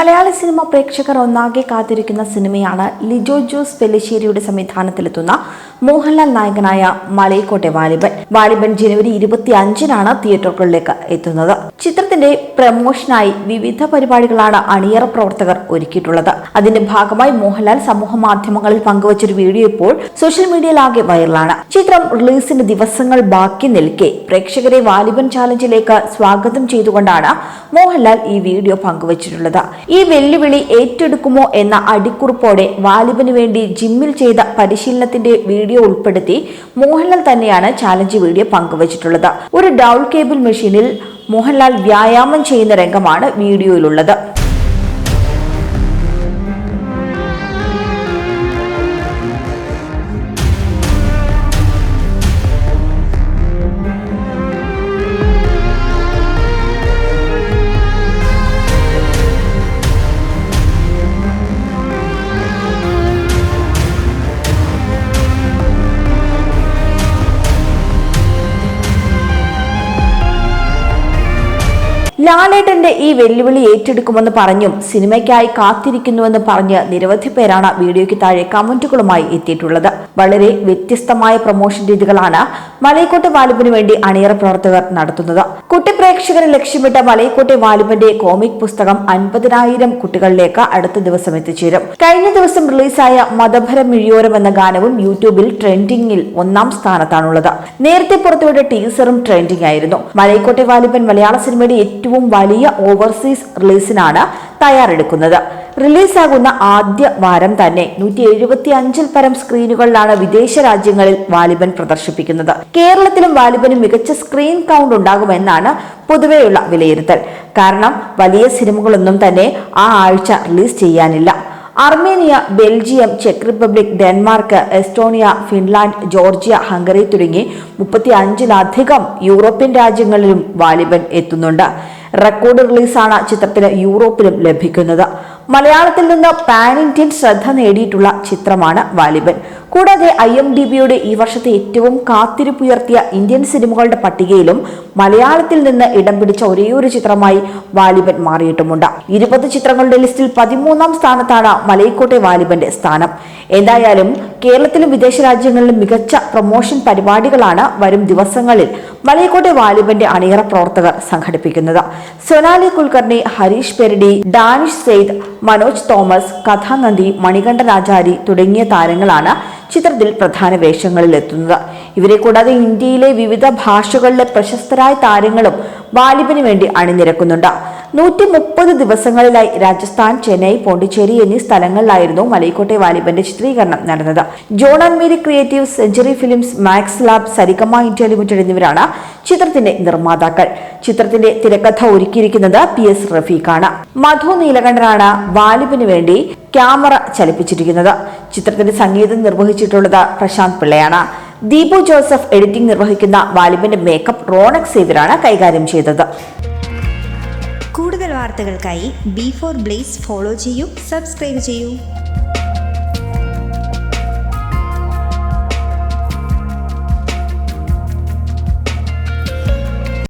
മലയാള cinema പ്രേക്ഷകർ ഒന്നാകെ കാത്തിരിക്കുന്ന സിനിമയാണ് ലിജോ ജോസ് പെല്ലിശ്ശേരിയുടെ സംവിധാനത്തിലെത്തുന്ന മോഹൻലാൽ നായകനായ മലയക്കോട്ടെ വാലിബൻ. വാലിബൻ ജനുവരി ഇരുപത്തി അഞ്ചിനാണ് തിയേറ്ററുകളിലേക്ക് എത്തുന്നത്. ചിത്രത്തിന്റെ പ്രമോഷനായി വിവിധ പരിപാടികളാണ് അണിയറ പ്രവർത്തകർ ഒരുക്കിയിട്ടുള്ളത്. അതിന്റെ ഭാഗമായി മോഹൻലാൽ സമൂഹ മാധ്യമങ്ങളിൽ പങ്കുവച്ചൊരു വീഡിയോ ഇപ്പോൾ സോഷ്യൽ മീഡിയയിലാകെ വൈറലാണ്. ചിത്രം റിലീസിന് ദിവസങ്ങൾ ബാക്കി നിൽക്കെ പ്രേക്ഷകരെ വാലിബൻ ചാലഞ്ചിലേക്ക് സ്വാഗതം ചെയ്തുകൊണ്ടാണ് മോഹൻലാൽ ഈ വീഡിയോ പങ്കുവച്ചിട്ടുള്ളത്. ഈ വെല്ലുവിളി ഏറ്റെടുക്കുമോ എന്ന അടിക്കുറിപ്പോടെ വാലിബന് വേണ്ടി ജിമ്മിൽ ചെയ്ത പരിശീലനത്തിന്റെ വീഡിയോ ഉൾപ്പെടുത്തി മോഹൻലാൽ തന്നെയാണ് ചാലഞ്ച് വീഡിയോ പങ്കുവച്ചിട്ടുള്ളത്. ഒരു ഡൗൾ കേബിൾ മെഷീനിൽ മോഹൻലാൽ വ്യായാമം ചെയ്യുന്ന രംഗമാണ് വീഡിയോയിലുള്ളത്. ലാലേട്ടന്റെ ഈ വെല്ലുവിളി ഏറ്റെടുക്കുമെന്ന് പറഞ്ഞും സിനിമയ്ക്കായി കാത്തിരിക്കുന്നുവെന്ന് പറഞ്ഞ് നിരവധി പേരാണ് വീഡിയോയ്ക്ക് താഴെ കമന്റുകളുമായി എത്തിയിട്ടുള്ളത്. വളരെ വ്യത്യസ്തമായ പ്രൊമോഷൻ രീതികളാണ് മലയക്കോട്ടെ വാലിബിന് വേണ്ടി അണിയറ പ്രവർത്തകർ നടത്തുന്നത്. കുട്ടി പ്രേക്ഷകരെ ലക്ഷ്യമിട്ട മലയക്കോട്ടെ വാലിബിന്റെ കോമിക് പുസ്തകം അൻപതിനായിരം കുട്ടികളിലേക്ക് അടുത്ത ദിവസം എത്തിച്ചേരും. കഴിഞ്ഞ ദിവസം റിലീസായ മതഭരം മിഴിയോരം എന്ന ഗാനവും യൂട്യൂബിൽ ട്രെൻഡിംഗിൽ ഒന്നാം സ്ഥാനത്താണുള്ളത്. നേരത്തെ പുറത്തുവിട്ട ടീസറും ട്രെൻഡിംഗ് ആയിരുന്നു മലയക്കോട്ടെ വാലിബൻ മലയാള സിനിമയുടെ ഏറ്റവും വലിയ ഓവർസീസ് റിലീസിനാണ് തയ്യാറെടുക്കുന്നത്. റിലീസാകുന്ന ആദ്യ വാരം തന്നെ നൂറ്റി എഴുപത്തി അഞ്ചിൽ പരം സ്ക്രീനുകളിലാണ് വിദേശ രാജ്യങ്ങളിൽ വാലിബൻ പ്രദർശിപ്പിക്കുന്നത്. കേരളത്തിലും വാലിബനും മികച്ച സ്ക്രീൻ കൗണ്ട് ഉണ്ടാകുമെന്നാണ് പൊതുവെയുള്ള വിലയിരുത്തൽ. കാരണം വലിയ സിനിമകളൊന്നും തന്നെ ആ ആഴ്ച റിലീസ് ചെയ്യാനില്ല. Armenia Belgium check Republic Denmark Estonia Finland Georgia Hungary തുടങ്ങി മുപ്പത്തി അഞ്ചിലധികം യൂറോപ്യൻ രാജ്യങ്ങളിലും വാലിബൻ എത്തുന്നുണ്ട്. റെക്കോർഡ് റിലീസാണ് ചിത്രത്തിന് യൂറോപ്പിലും ലഭിക്കുന്നത്. മലയാളത്തിൽ നിന്ന് പാൻ ഇന്ത്യൻ ശ്രദ്ധ നേടിയിട്ടുള്ള ചിത്രമാണ് വാലിബൻ. കൂടാതെ ഐ എം ഡി ബിയുടെ ഈ വർഷത്തെ ഏറ്റവും കാത്തിരിപ്പുയർത്തിയ ഇന്ത്യൻ സിനിമകളുടെ പട്ടികയിലും മലയാളത്തിൽ നിന്ന് ഇടം പിടിച്ച ഒരേയൊരു ചിത്രമായി വാലിബൻ മാറിയിട്ടുമുണ്ട്. ഇരുപത് ചിത്രങ്ങളുടെ ലിസ്റ്റിൽ പതിമൂന്നാം സ്ഥാനത്താണ് മലയിക്കോട്ടെ വാലിബന്റെ സ്ഥാനം. എന്തായാലും കേരളത്തിലും വിദേശ രാജ്യങ്ങളിലും മികച്ച പ്രൊമോഷൻ പരിപാടികളാണ് വരും ദിവസങ്ങളിൽ മലയക്കോട്ടെ വാലിബന്റെ അണിയറ പ്രവർത്തകർ സംഘടിപ്പിക്കുന്നത്. സൊനാലി കുൽക്കർണി ഹരീഷ് പെരടി ഡാനിഷ് സെയ്ദ് മനോജ് തോമസ് കഥാനന്ദി മണികണ്ഠനാചാരി തുടങ്ങിയ താരങ്ങളാണ് ചിത്രത്തിൽ പ്രധാന വേഷങ്ങളിൽ എത്തുന്നത് ഇവരെ കൂടാതെ ഇന്ത്യയിലെ വിവിധ ഭാഷകളിലെ പ്രശസ്തരായ താരങ്ങളും വാലിബിന് വേണ്ടി അണിനിരക്കുന്നുണ്ട്. നൂറ്റി മുപ്പത് ദിവസങ്ങളിലായി രാജസ്ഥാൻ ചെന്നൈ പോണ്ടിച്ചേരി എന്നീ സ്ഥലങ്ങളിലായിരുന്നു മലൈക്കോട്ടെ വാലിബന്റെ ചിത്രീകരണം നടന്നത്. John Mary creative century films Max Lab Saregama India limited എന്നിവരാണ് ചിത്രത്തിന്റെ നിർമ്മാതാക്കൾ. ചിത്രത്തിന്റെ തിരക്കഥ ഒരുക്കിയിരിക്കുന്നത് പി എസ് റഫീഖാണ്. മധു നീലകണ്ഠനാണ് വാലിബിന് വേണ്ടി ക്യാമറ ചലിപ്പിച്ചിരിക്കുന്നത്. ചിത്രത്തിന്റെ സംഗീതം നിർവഹിച്ചിട്ടുള്ളത് പ്രശാന്ത് പിള്ളയാണ്. ദീപു ജോസഫ് എഡിറ്റിംഗ് നിർവഹിക്കുന്ന വാലിബിന്റെ മേക്കപ്പ് റോണക് സേവ്യറാണ് കൈകാര്യം ചെയ്തത്. കൂടുതൽ വാർത്തകൾക്കായി ബി ഫോർ ബ്ലേസ് ഫോളോ ചെയ്യൂ സബ്സ്ക്രൈബ് ചെയ്യൂ.